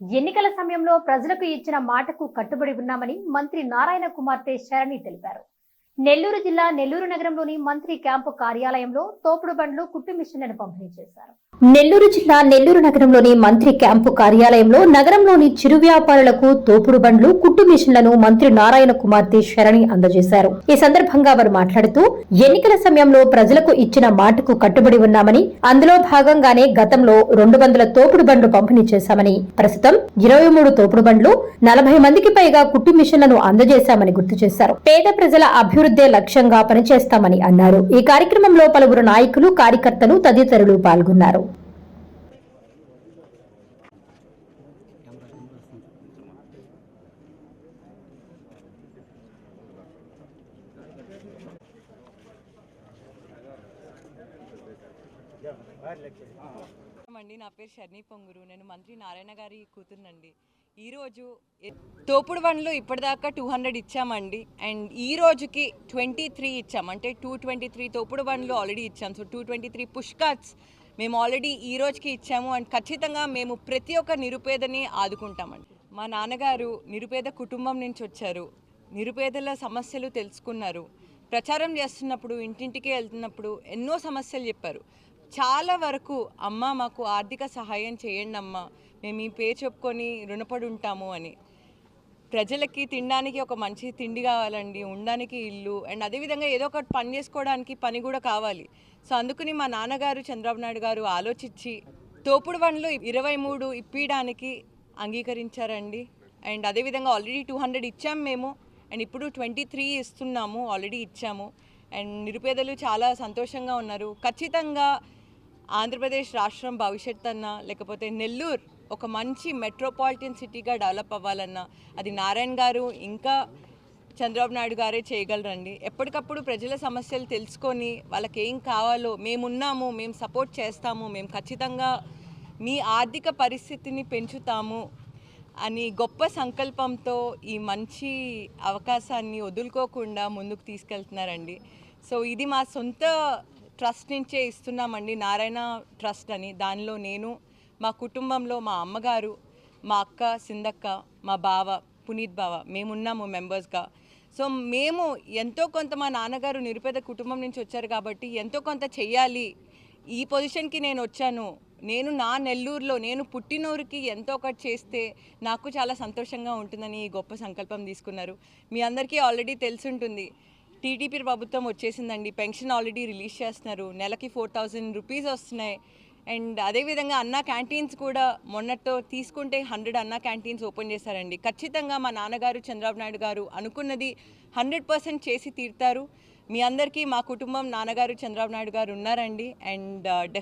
ఎన్నికల సమయంలో ప్రజలకు ఇచ్చిన మాటకు కట్టుబడి ఉన్నామని మంత్రి నారాయణ కుమార్తె శరణి తెలిపారు. నెల్లూరు జిల్లా నెల్లూరు నగరంలోని మంత్రి క్యాంపు కార్యాలయంలో తోపుడు బండ్లు కుట్టు మిషన్లను పంపిణీ చేశారు. నెల్లూరు జిల్లా నెల్లూరు నగరంలోని మంత్రి క్యాంపు కార్యాలయంలో నగరంలోని చిరు వ్యాపారులకు తోపుడు బండ్లు కుట్టు మిషన్లను మంత్రి నారాయణ కుమార్తె శరణి అందజేశారు. ఈ సందర్భంగా వారు మాట్లాడుతూ ఎన్నికల సమయంలో ప్రజలకు ఇచ్చిన మాటకు కట్టుబడి ఉన్నామని అందులో భాగంగానే గతంలో రెండు వందల తోపుడు బండ్లు పంపిణీ చేశామని ప్రస్తుతం ఇరవై మూడు తోపుడు బండ్లు నలభై మందికి పైగా కుట్టు మిషన్లను అందజేశామని గుర్తు చేశారు. పేద ప్రజల అభివృద్ధి లక్ష్యంగా పనిచేస్తామని అన్నారు. ఈ కార్యక్రమంలో పలువురు నాయకులు కార్యకర్తలు తదితరులు పాల్గొన్నారు. అండి నా పేరు షర్ణి పొంగురు. నేను మంత్రి నారాయణ గారి కూతురునండి. ఈరోజు తోపుడు వన్లో ఇప్పటిదాకా టూ హండ్రెడ్ ఇచ్చామండి. అండ్ ఈ రోజుకి ట్వంటీ త్రీ ఇచ్చాం. అంటే టూ ట్వంటీ త్రీ తోపుడు వన్లో ఆల్రెడీ ఇచ్చాం. So two twenty three pushcarts మేము ఆల్రెడీ ఈ రోజుకి ఇచ్చాము. అండ్ ఖచ్చితంగా మేము ప్రతి ఒక్క నిరుపేదని ఆదుకుంటామండి. మా నాన్నగారు నిరుపేద కుటుంబం నుంచి వచ్చారు. నిరుపేదల సమస్యలు తెలుసుకున్నారు. ప్రచారం చేస్తున్నప్పుడు ఇంటింటికి వెళ్తున్నప్పుడు ఎన్నో సమస్యలు చెప్పారు. చాలా వరకు అమ్మ మాకు ఆర్థిక సహాయం చేయండి అమ్మ మేము ఈ పేరు చెప్పుకొని రుణపడి ఉంటాము అని. ప్రజలకి తినడానికి ఒక మంచి తిండి కావాలండి ఉండడానికి ఇల్లు అండ్ అదేవిధంగా ఏదో ఒకటి పని చేసుకోవడానికి పని కూడా కావాలి. సో అందుకని మా నాన్నగారు చంద్రబాబు నాయుడు గారు ఆలోచించి తోపుడు బండ్లు ఇరవై మూడు ఇప్పించడానికి అంగీకరించారండి. అండ్ అదేవిధంగా ఆల్రెడీ టూ హండ్రెడ్ ఇచ్చాం మేము అండ్ ఇప్పుడు ట్వంటీ త్రీ ఇస్తున్నాము ఆల్రెడీ ఇచ్చాము. అండ్ నిరుపేదలు చాలా సంతోషంగా ఉన్నారు. ఖచ్చితంగా ఆంధ్రప్రదేశ్ రాష్ట్రం భవిష్యత్ అన్నా లేకపోతే నెల్లూరు ఒక మంచి మెట్రోపాలిటన్ సిటీగా డెవలప్ అవ్వాలన్నా అది నారాయణ గారు ఇంకా చంద్రబాబు నాయుడు గారే చేయగలరండి. ఎప్పటికప్పుడు ప్రజల సమస్యలు తెలుసుకొని వాళ్ళకి ఏం కావాలో మేమున్నాము మేము సపోర్ట్ చేస్తాము మేము ఖచ్చితంగా మీ ఆర్థిక పరిస్థితిని పెంచుతాము అని గొప్ప సంకల్పంతో ఈ మంచి అవకాశాన్ని వదులుకోకుండా ముందుకు తీసుకెళ్తున్నారండి. సో ఇది మా సొంత ట్రస్ట్ నుంచే ఇస్తున్నామండి. నారాయణ ట్రస్ట్ అని. దానిలో నేను మా కుటుంబంలో మా అమ్మగారు మా అక్క సిందక్క మా బావ పునీత్ బావ మేమున్నాము మెంబర్స్గా. సో మేము ఎంతో కొంత మా నాన్నగారు నిరుపేద కుటుంబం నుంచి వచ్చారు కాబట్టి ఎంతో కొంత చెయ్యాలి. ఈ పొజిషన్కి నేను వచ్చాను. నేను నా నెల్లూరులో నేను పుట్టినూరికి ఎంతో ఒకటి చేస్తే నాకు చాలా సంతోషంగా ఉంటుందని ఈ గొప్ప సంకల్పం తీసుకున్నారు. మీ అందరికీ ఆల్రెడీ తెలుసుంటుంది. టీడీపీ ప్రభుత్వం వచ్చేసిందండి. పెన్షన్ ఆల్రెడీ రిలీజ్ చేస్తున్నారు. నెలకి ఫోర్ థౌజండ్ రూపీస్ వస్తున్నాయి. అండ్ అదేవిధంగా అన్న క్యాంటీన్స్ కూడా మొన్నతో తీసుకుంటే హండ్రెడ్ అన్న క్యాంటీన్స్ ఓపెన్ చేశారండి. ఖచ్చితంగా మా నాన్నగారు చంద్రబాబు నాయుడు గారు అనుకున్నది హండ్రెడ్ పర్సెంట్ చేసి తీరుతారు. మీ అందరికీ మా కుటుంబం నాన్నగారు చంద్రబాబు నాయుడు గారు ఉన్నారండి. అండ్ డెఫ్